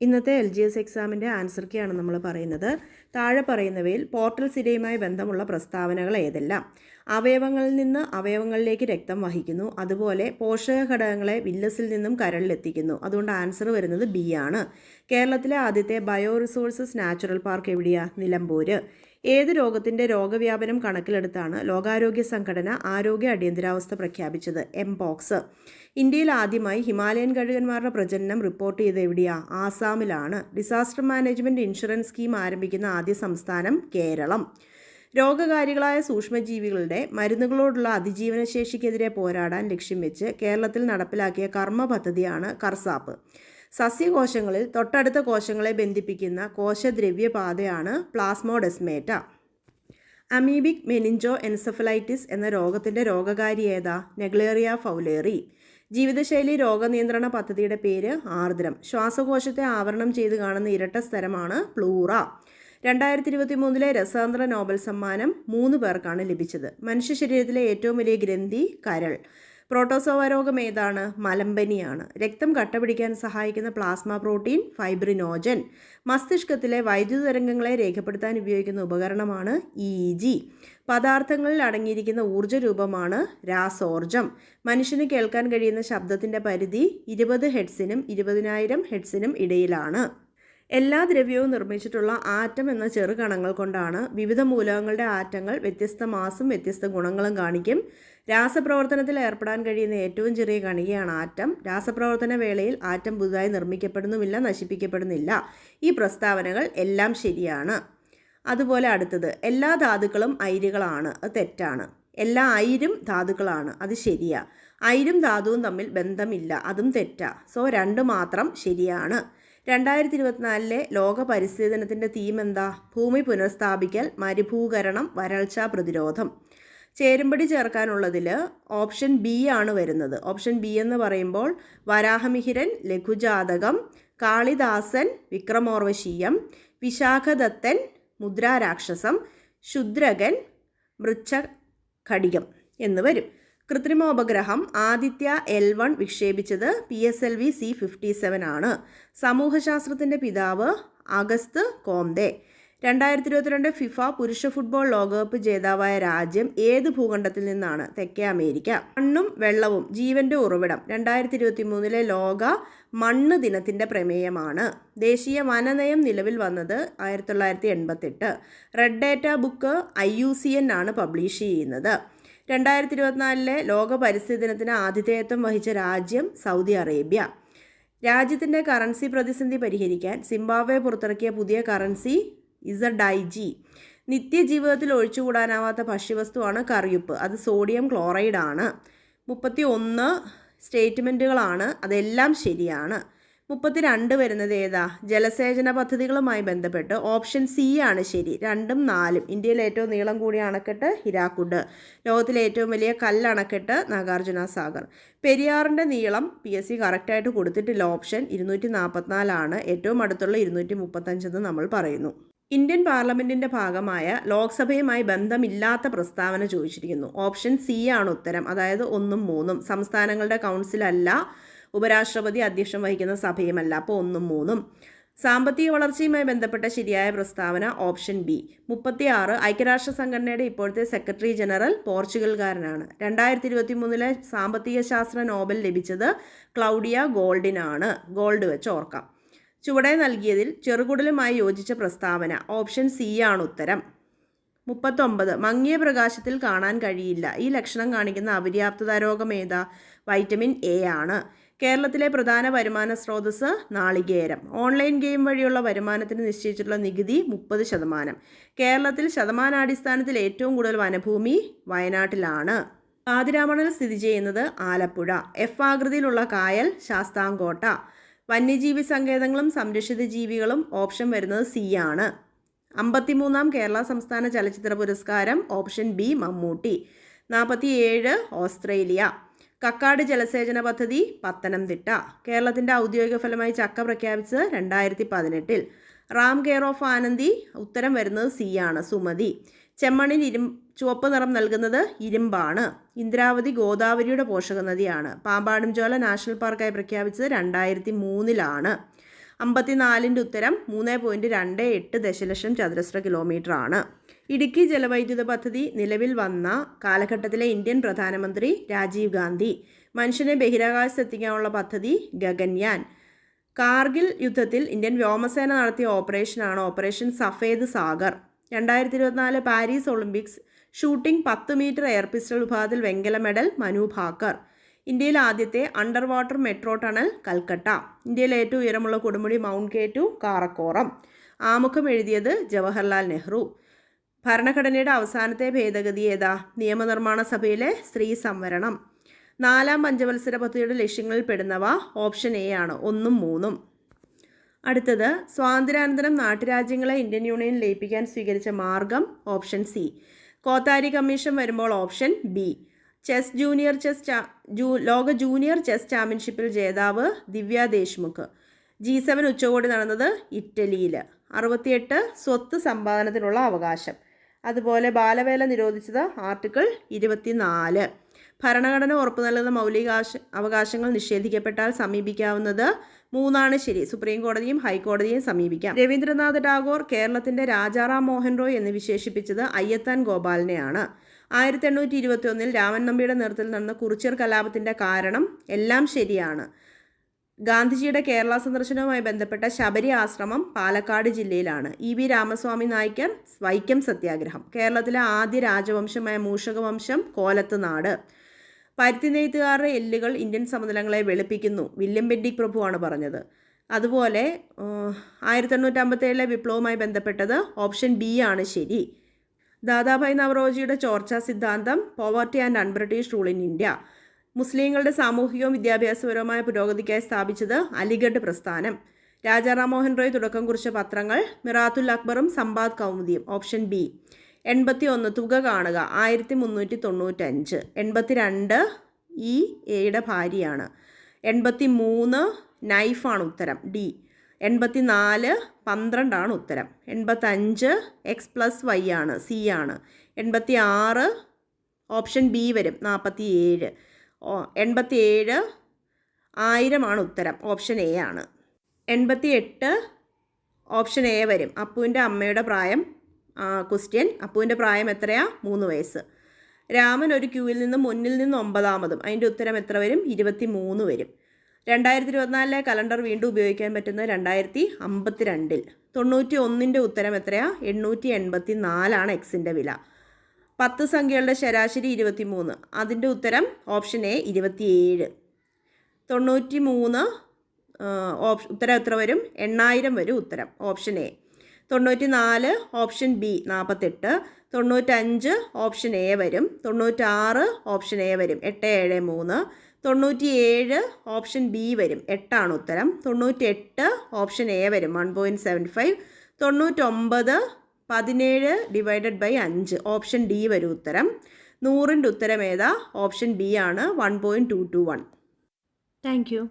ഇന്നത്തെ L G S എക്സാമിന്റെ answer കീയാണ് നമ്മൾ പറയുന്നത്. താഴെ പറയുന്നവയിൽ പോർട്ടൽ സിരയുമായി ബന്ധമുള്ള പ്രസ്താവനകൾ ഏതെല്ലാം? അവയവങ്ങളിൽ നിന്ന് അവയവങ്ങളിലേക്ക് രക്തം വഹിക്കുന്നു. അതുപോലെ പോഷക ഘടകങ്ങളെ വില്ലസിൽ നിന്നും കരളിലെത്തിക്കുന്നു. അതുകൊണ്ട് ആൻസർ വരുന്നത് ബി ആണ്. കേരളത്തിലെ ആദ്യത്തെ ബയോ റിസോഴ്സസ് നാച്ചുറൽ പാർക്ക് എവിടെയാണ് നിലമ്പൂര്. ഏത് രോഗത്തിന്റെ രോഗവ്യാപനം കണക്കിലെടുത്താണ് ലോകാരോഗ്യ സംഘടന ആരോഗ്യ അടിയന്തരാവസ്ഥ പ്രഖ്യാപിച്ചത്? എംപോക്സ് ഇന്ത്യയിൽ ആദ്യമായി ഹിമാലയൻ കഴുകന്മാരുടെ പ്രജനനം റിപ്പോർട്ട് ചെയ്ത് എവിടെയാ? ആസാമിലാണ്. ഡിസാസ്റ്റർ മാനേജ്മെന്റ് ഇൻഷുറൻസ് സ്കീം ആരംഭിക്കുന്ന ആദ്യ സംസ്ഥാനം കേരളം. രോഗകാരികളായ സൂക്ഷ്മജീവികളുടെ മരുന്നുകളോടുള്ള അതിജീവനശേഷിക്കെതിരെ പോരാടാൻ ലക്ഷ്യം വെച്ച് കേരളത്തിൽ നടപ്പിലാക്കിയ കർമ്മ പദ്ധതിയാണ് കർസാപ്പ്. സസ്യകോശങ്ങളിൽ തൊട്ടടുത്ത കോശങ്ങളെ ബന്ധിപ്പിക്കുന്ന കോശദ്രവ്യപാതയാണ് പ്ലാസ്മോഡെസ്മേറ്റ. അമീബിക് മെനിഞ്ചോ എൻസഫലൈറ്റിസ് എന്ന രോഗത്തിന്റെ രോഗകാരി ഏതാ? Naegleria fowleri. ജീവിതശൈലി രോഗനിയന്ത്രണ പദ്ധതിയുടെ പേര് ആർദ്രം. ശ്വാസകോശത്തെ ആവരണം ചെയ്ത് കാണുന്ന ഇരട്ട സ്ഥലമാണ് പ്ലൂറ. രണ്ടായിരത്തി ഇരുപത്തി മൂന്നിലെ രസതന്ത്ര നോബൽ സമ്മാനം മൂന്ന് പേർക്കാണ് ലഭിച്ചത്. മനുഷ്യ ശരീരത്തിലെ ഏറ്റവും വലിയ ഗ്രന്ഥി കരൾ. പ്രോട്ടോസോവ രോഗം ഏതാണ് മലമ്പനിയാണ്. രക്തം കട്ടപിടിക്കാൻ സഹായിക്കുന്ന പ്ലാസ്മ പ്രോട്ടീൻ ഫൈബ്രിനോജൻ. മസ്തിഷ്കത്തിലെ വൈദ്യുത തരംഗങ്ങളെ രേഖപ്പെടുത്താൻ ഉപയോഗിക്കുന്ന ഉപകരണമാണ് ഇ ജി പദാർത്ഥങ്ങളിൽ അടങ്ങിയിരിക്കുന്ന ഊർജ രൂപമാണ് രാസോർജം മനുഷ്യന് കേൾക്കാൻ കഴിയുന്ന ശബ്ദത്തിന്റെ പരിധി ഇരുപത് ഹെഡ്സിനും ഇരുപതിനായിരം ഹെഡ്സിനും ഇടയിലാണ്. എല്ലാ ദ്രവ്യവും നിർമ്മിച്ചിട്ടുള്ള ആറ്റം എന്ന ചെറുകണങ്ങൾ കൊണ്ടാണ് വിവിധ മൂലകങ്ങളുടെ ആറ്റങ്ങൾ വ്യത്യസ്ത മാസും വ്യത്യസ്ത ഗുണങ്ങളും കാണിക്കും. രാസപ്രവർത്തനത്തിൽ ഏർപ്പെടാൻ കഴിയുന്ന ഏറ്റവും ചെറിയ കണികയാണ് ആറ്റം. രാസപ്രവർത്തന വേളയിൽ ആറ്റം പുതുതായി നിർമ്മിക്കപ്പെടുന്നുമില്ല നശിപ്പിക്കപ്പെടുന്നില്ല. ഈ പ്രസ്താവനകൾ എല്ലാം ശരിയാണ്. അതുപോലെ അടുത്തത് എല്ലാ ധാതുക്കളും അയിരുകളാണ്. അത് തെറ്റാണ്. എല്ലാ അയിരും ധാതുക്കളാണ്. അത് ശരിയാ. അയിരും ധാതുവും തമ്മിൽ ബന്ധമില്ല. അതും തെറ്റാ. സോ രണ്ട് മാത്രം ശരിയാണ്. രണ്ടായിരത്തി ഇരുപത്തിനാലിലെ ലോക പരിസ്ഥിതി ദിനത്തിന്റെ തീം എന്താ? ഭൂമി പുനഃസ്ഥാപിക്കൽ മരുഭൂകരണം വരൾച്ച പ്രതിരോധം. ചേരുംപടി ചേർക്കാനുള്ളതിൽ ഓപ്ഷൻ ബി ആണ് വരുന്നത്. ഓപ്ഷൻ ബി എന്ന് പറയുമ്പോൾ വരാഹമിഹിരൻ ലഘുജാതകം കാളിദാസൻ വിക്രമോർവശീയം വിശാഖദത്തൻ മുദ്രാരാക്ഷസം ശുദ്രകൻ മൃച്ഛ ഘടികം എന്ന് വരും. കൃത്രിമോപഗ്രഹം Aditya L one വിക്ഷേപിച്ചത് P S L V C fifty seven ആണ്. സമൂഹശാസ്ത്രത്തിന്റെ പിതാവ് അഗസ്ത് കോംദെ രണ്ടായിരത്തി ഇരുപത്തിരണ്ട് ഫിഫ പുരുഷ ഫുട്ബോൾ ലോകകപ്പ് ജേതാവായ രാജ്യം ഏത് ഭൂഖണ്ഡത്തിൽ നിന്നാണ്? തെക്കേ അമേരിക്ക. മണ്ണും വെള്ളവും ജീവന്റെ ഉറവിടം രണ്ടായിരത്തി ഇരുപത്തി മൂന്നിലെ ലോക മണ്ണ് ദിനത്തിന്റെ പ്രമേയമാണ്. ദേശീയ വനനയം നിലവിൽ വന്നത് ആയിരത്തി തൊള്ളായിരത്തി എൺപത്തെട്ട്. Red data book I U C N ആണ് പബ്ലിഷ് ചെയ്യുന്നത്. രണ്ടായിരത്തി ഇരുപത്തിനാലിലെ ലോക പരിസ്ഥിതി ദിനത്തിന് ആതിഥേയത്വം വഹിച്ച രാജ്യം സൗദി അറേബ്യ. രാജ്യത്തിന്റെ കറൻസി പ്രതിസന്ധി പരിഹരിക്കാൻ സിംബാബ്വെ പുറത്തിറക്കിയ പുതിയ കറൻസി ഇസഡൈജി. നിത്യജീവിതത്തിൽ ഒഴിച്ചുകൂടാനാവാത്ത ഭക്ഷ്യവസ്തുവാണ് കറിയുപ്പ്. അത് സോഡിയം ക്ലോറൈഡാണ് മുപ്പത്തി ഒന്ന് സ്റ്റേറ്റ്മെന്റുകളാണ് അതെല്ലാം ശരിയാണ്. മുപ്പത്തിരണ്ട് വരുന്നത് ഏതാ? ജലസേചന പദ്ധതികളുമായി ബന്ധപ്പെട്ട് ഓപ്ഷൻ സി ആണ് ശരി. രണ്ടും നാലും. ഇന്ത്യയിലെ ഏറ്റവും നീളം കൂടിയ അണക്കെട്ട് ഹിരാക്കുഡ് ലോകത്തിലെ ഏറ്റവും വലിയ കല്ലണക്കെട്ട് നാഗാർജുന സാഗർ. പെരിയാറിന്റെ നീളം പി എസ് സി കറക്റ്റായിട്ട് കൊടുത്തിട്ടില്ല. ഓപ്ഷൻ ഇരുന്നൂറ്റി നാൽപ്പത്തിനാലാണ് ഏറ്റവും അടുത്തുള്ള ഇരുന്നൂറ്റി മുപ്പത്തഞ്ചെന്ന് നമ്മൾ പറയുന്നു. ഇന്ത്യൻ പാർലമെന്റിന്റെ ഭാഗമായ ലോക്സഭയുമായി ബന്ധമില്ലാത്ത പ്രസ്താവന ചോദിച്ചിരിക്കുന്നു. ഓപ്ഷൻ സി ആണ് ഉത്തരം. അതായത് ഒന്നും മൂന്നും. സംസ്ഥാനങ്ങളുടെ കൗൺസിലല്ല ഉപരാഷ്ട്രപതി അധ്യക്ഷം വഹിക്കുന്ന സഭയുമല്ല. അപ്പോൾ ഒന്നും മൂന്നും. സാമ്പത്തിക വളർച്ചയുമായി ബന്ധപ്പെട്ട ശരിയായ പ്രസ്താവന ഓപ്ഷൻ ബി. മുപ്പത്തിയാറ്. ഐക്യരാഷ്ട്ര സംഘടനയുടെ ഇപ്പോഴത്തെ സെക്രട്ടറി ജനറൽ പോർച്ചുഗൽകാരനാണ്. രണ്ടായിരത്തി ഇരുപത്തി മൂന്നിലെ സാമ്പത്തിക ശാസ്ത്ര നോബൽ ലഭിച്ചത് ക്ലൗഡിയ ഗോൾഡിനാണ്. ഗോൾഡ് വെച്ച് ഓർക്കാം. ചുവടെ നൽകിയതിൽ ചെറുകുടലുമായി യോജിച്ച പ്രസ്താവന ഓപ്ഷൻ സി ആണ് ഉത്തരം. മുപ്പത്തൊമ്പത്. മങ്ങിയ പ്രകാശത്തിൽ കാണാൻ കഴിയില്ല. ഈ ലക്ഷണം കാണിക്കുന്ന അപര്യാപ്തത രോഗം ഏതാ? വൈറ്റമിൻ എ ആണ്. കേരളത്തിലെ പ്രധാന വരുമാന സ്രോതസ് നാളികേരം. ഓൺലൈൻ ഗെയിം വഴിയുള്ള വരുമാനത്തിന് നിശ്ചയിച്ചിട്ടുള്ള നികുതി മുപ്പത് ശതമാനം. കേരളത്തിൽ ശതമാനാടിസ്ഥാനത്തിൽ ഏറ്റവും കൂടുതൽ വനഭൂമി വയനാട്ടിലാണ്. പാതിരാമണൽ സ്ഥിതി ചെയ്യുന്നത് ആലപ്പുഴ. എഫ് ആകൃതിയിലുള്ള കായൽ ശാസ്താംകോട്ട. വന്യജീവി സങ്കേതങ്ങളും സംരക്ഷിത ജീവികളും ഓപ്ഷൻ വരുന്നത് സി ആണ്. അമ്പത്തിമൂന്നാം കേരള സംസ്ഥാന ചലച്ചിത്ര പുരസ്കാരം ഓപ്ഷൻ ബി മമ്മൂട്ടി. നാൽപ്പത്തിയേഴ് ഓസ്ട്രേലിയ. കക്കാട് ജലസേചന പദ്ധതി പത്തനംതിട്ട. കേരളത്തിന്റെ ഔദ്യോഗിക ഫലമായി ചക്ക പ്രഖ്യാപിച്ചത് രണ്ടായിരത്തി പതിനെട്ടിൽ റാം കെയർ ഓഫ് ആനന്ദി ഉത്തരം വരുന്നത് സി ആണ് സുമതി. ചെമ്മണിൽ ഇരും ചുവപ്പ് നിറം നൽകുന്നത് ഇരുമ്പാണ്. ഇന്ദ്രാവതി ഗോദാവരിയുടെ പോഷക നദിയാണ് പാമ്പാടുംചോല നാഷണൽ പാർക്കായി പ്രഖ്യാപിച്ചത് രണ്ടായിരത്തി മൂന്നിലാണ് അമ്പത്തിനാലിന്റെ ഉത്തരം മൂന്ന് പോയിന്റ് രണ്ട് എട്ട് ദശലക്ഷം ചതുരശ്ര കിലോമീറ്റർ ആണ് ഇടുക്കി ജലവൈദ്യുത പദ്ധതി നിലവിൽ വന്ന കാലഘട്ടത്തിലെ ഇന്ത്യൻ പ്രധാനമന്ത്രി രാജീവ് ഗാന്ധി മനുഷ്യനെ ബഹിരാകാശത്ത് എത്തിക്കാനുള്ള പദ്ധതി ഗഗൻയാൻ. കാർഗിൽ യുദ്ധത്തിൽ ഇന്ത്യൻ വ്യോമസേന നടത്തിയ ഓപ്പറേഷനാണ് ഓപ്പറേഷൻ സഫേദ് സാഗർ. രണ്ടായിരത്തി ഇരുപത്തിനാല് പാരീസ് ഒളിമ്പിക്സ് ഷൂട്ടിംഗ് പത്ത് മീറ്റർ എയർ പിസ്റ്റൾ വിഭാഗത്തിൽ വെങ്കല മെഡൽ മനു ഭാക്കർ. ഇന്ത്യയിലെ ആദ്യത്തെ under water metro tunnel Calcutta. ഇന്ത്യയിലെ ഏറ്റവും ഉയരമുള്ള കൊടുമുടി മൗണ്ട് കെ ടു കാറക്കോറം. ആമുഖം എഴുതിയത് ജവഹർലാൽ നെഹ്റു. ഭരണഘടനയുടെ അവസാനത്തെ ഭേദഗതി ഏതാ? നിയമനിർമ്മാണ സഭയിലെ സ്ത്രീ സംവരണം. നാലാം പഞ്ചവത്സര പദ്ധതിയുടെ ലക്ഷ്യങ്ങളിൽ പെടുന്നവ ഓപ്ഷൻ എ ആണ് ഒന്നും മൂന്നും. അടുത്തത് സ്വാതന്ത്ര്യാനന്തരം നാട്ടുരാജ്യങ്ങളെ ഇന്ത്യൻ യൂണിയൻ ലയിപ്പിക്കാൻ സ്വീകരിച്ച മാർഗം ഓപ്ഷൻ സി. കോത്താരി കമ്മീഷൻ വരുമ്പോൾ option B. Chess junior chess ചാ ജൂ ലോക ജൂനിയർ ചെസ് ചാമ്പ്യൻഷിപ്പിൽ ജേതാവ് ദിവ്യ ദേശ്മുഖ്. ജി സെവൻ ഉച്ചകോടി നടന്നത് ഇറ്റലിയിൽ അറുപത്തിയെട്ട് സ്വത്ത് സമ്പാദനത്തിനുള്ള അവകാശം. അതുപോലെ ബാലവേല നിരോധിച്ചത് ആർട്ടിക്കിൾ ഇരുപത്തിനാല്. ഭരണഘടന ഉറപ്പു നൽകുന്ന മൗലികാശ അവകാശങ്ങൾ നിഷേധിക്കപ്പെട്ടാൽ സമീപിക്കാവുന്നത് മൂന്നാണ് ശരി. സുപ്രീം കോടതിയും ഹൈക്കോടതിയും സമീപിക്കാം. രവീന്ദ്രനാഥ് ടാഗോർ കേരളത്തിന്റെ രാജാറാം മോഹൻ റോയ് എന്ന് വിശേഷിപ്പിച്ചത് അയ്യത്താൻ ഗോപാലിനെയാണ്. ആയിരത്തി എണ്ണൂറ്റി ഇരുപത്തി ഒന്നിൽ രാമൻ നമ്പിയുടെ നേതൃത്വത്തിൽ നടന്ന കുറിച്യർ കലാപത്തിന്റെ കാരണം എല്ലാം ശരിയാണ്. ഗാന്ധിജിയുടെ കേരള സന്ദർശനവുമായി ബന്ധപ്പെട്ട ശബരി ആശ്രമം പാലക്കാട് ജില്ലയിലാണ്. ഇ വി രാമസ്വാമി നായ്ക്കർ വൈക്കം സത്യാഗ്രഹം കേരളത്തിലെ ആദ്യ രാജവംശമായ മൂഷകവംശം കോലത്ത് നാട് പരുത്തി നെയ്ത്തുകാരുടെ എല്ലുകൾ ഇന്ത്യൻ സമതലങ്ങളെ വെളുപ്പിക്കുന്നു വില്യം ബെൻഡിക് പ്രഭുവാണ് പറഞ്ഞത്. അതുപോലെ ആയിരത്തി എണ്ണൂറ്റമ്പത്തേഴിലെ വിപ്ലവവുമായി ബന്ധപ്പെട്ടത് ഓപ്ഷൻ ബി ആണ് ശരി. ദാദാഭായ് നവറോജിയുടെ ചോർച്ചാ സിദ്ധാന്തം poverty and unBritish rule in India മുസ്ലിങ്ങളുടെ സാമൂഹികവും വിദ്യാഭ്യാസപരവുമായ പുരോഗതിക്കായി സ്ഥാപിച്ചത് അലിഗഡ് പ്രസ്ഥാനം. രാജാറാം മോഹൻ റോയ് തുടക്കം കുറിച്ച പത്രങ്ങൾ മിറാത്തുൽ അക്ബറും സമ്പാദ് കൗമുദിയും ഓപ്ഷൻ ബി. എൺപത്തി ഒന്ന് തുക കാണുക ആയിരത്തി മുന്നൂറ്റി തൊണ്ണൂറ്റഞ്ച് എൺപത്തി രണ്ട് ഇ എയുടെ ഭാര്യയാണ്. എൺപത്തി മൂന്ന് നൈഫാണ് ഉത്തരം. ഡി. എൺപത്തി നാല് പന്ത്രണ്ടാണ് ഉത്തരം. എൺപത്തഞ്ച് എക്സ് പ്ലസ് വൈ ആണ് സി ആണ്. എൺപത്തി ആറ് ഓപ്ഷൻ ബി വരും നാൽപ്പത്തി ഏഴ് എൺപത്തി ഏഴ് ആയിരമാണ് ഉത്തരം ഓപ്ഷൻ എ ആണ്. എൺപത്തി എട്ട് ഓപ്ഷൻ എ വരും. അപ്പുവിന്റെ അമ്മയുടെ പ്രായം ക്വസ്റ്റ്യൻ അപ്പുവിന്റെ പ്രായം എത്രയാ? മൂന്ന് വയസ്സ്. രാമൻ ഒരു ക്യൂവിൽ നിന്ന് മുന്നിൽ നിന്ന് ഒമ്പതാമതും. അതിന്റെ ഉത്തരം എത്ര വരും? ഇരുപത്തി മൂന്ന് വരും. രണ്ടായിരത്തി ഇരുപത്തിനാലിലെ കലണ്ടർ വീണ്ടും ഉപയോഗിക്കാൻ പറ്റുന്നത് രണ്ടായിരത്തി അമ്പത്തി രണ്ടിൽ തൊണ്ണൂറ്റി ഒന്നിന്റെ ഉത്തരം എത്രയാണ് എണ്ണൂറ്റി എൺപത്തി നാലാണ് എക്സിന്റെ വില. പത്ത് സംഖ്യകളുടെ ശരാശരി ഇരുപത്തി മൂന്ന് അതിന്റെ ഉത്തരം ഓപ്ഷൻ എ ഇരുപത്തിയേഴ്. തൊണ്ണൂറ്റി മൂന്ന് ഓപ്ഷൻ ഉത്തരം എത്ര വരും? എണ്ണായിരം വരും ഉത്തരം. Option A. തൊണ്ണൂറ്റി നാല് ഓപ്ഷൻ ബി നാൽപ്പത്തെട്ട്. തൊണ്ണൂറ്റഞ്ച് ഓപ്ഷൻ എ വരും. തൊണ്ണൂറ്റാറ് ഓപ്ഷൻ എ വരും. എട്ട് ഏഴ് മൂന്ന്. തൊണ്ണൂറ്റി ഏഴ് ഓപ്ഷൻ ബി വരും. എട്ടാണ് ഉത്തരം. തൊണ്ണൂറ്റെട്ട് ഓപ്ഷൻ എ വരും. വൺ പോയിന്റ് സെവൻ ഫൈവ് തൊണ്ണൂറ്റൊമ്പത് പതിനേഴ് ഡിവൈഡഡ് ബൈ അഞ്ച്. ഓപ്ഷൻ ഡി വരും ഉത്തരം. നൂറിന്റെ ഉത്തരം ഏതാ? ഓപ്ഷൻ ബി ആണ്. One point two two one thank you